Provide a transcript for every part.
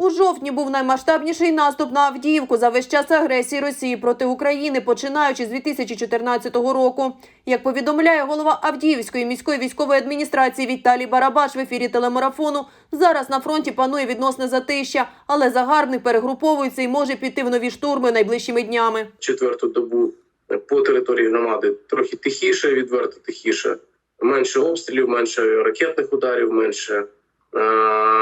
У жовтні був наймасштабніший наступ на Авдіївку за весь час агресії Росії проти України, починаючи з 2014 року. Як повідомляє голова Авдіївської міської військової адміністрації Віталій Барабаш в ефірі телемарафону, зараз на фронті панує відносне затища, але загарбник перегруповується і може піти в нові штурми найближчими днями. четверту добу по території громади трохи тихіше, відверто тихіше. Менше обстрілів, менше ракетних ударів, менше е-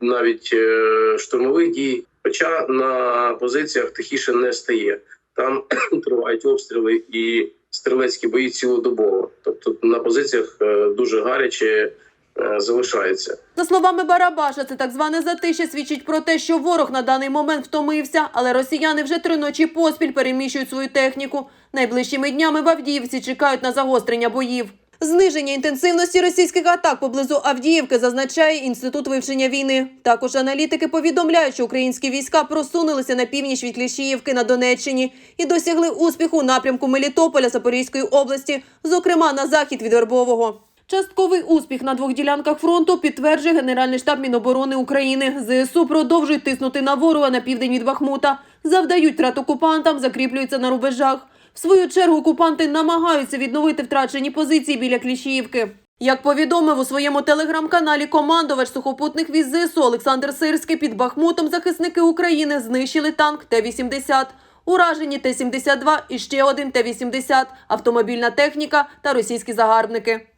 навіть е- штурмових дій. Хоча на позиціях тихіше не стає. Там тривають обстріли і стрілецькі бої цілодобово. Тобто на позиціях е, дуже гаряче е, залишається. За словами Барабаша, це так зване затища свідчить про те, що ворог на даний момент втомився, але росіяни вже три ночі поспіль переміщують свою техніку. Найближчими днями в Авдіївці чекають на загострення боїв. Зниження інтенсивності російських атак поблизу Авдіївки зазначає інститут вивчення війни. Також аналітики повідомляють, що українські війська просунулися на північ від Кліщіївки на Донеччині і досягли успіху у напрямку Мелітополя Запорізької області, зокрема на захід від Вербового. Частковий успіх на двох ділянках фронту підтверджує Генеральний штаб Міноборони України. ЗСУ продовжують тиснути на ворога на південь від Бахмута, завдають втрат окупантам, закріплюються на рубежах. Свою чергу окупанти намагаються відновити втрачені позиції біля Кліщіївки. Як повідомив у своєму телеграм-каналі командувач сухопутних військ ЗСУ Олександр Сирський, під Бахмутом захисники України знищили танк Т-80, уражені Т-72 і ще один Т-80, автомобільна техніка та російські загарбники.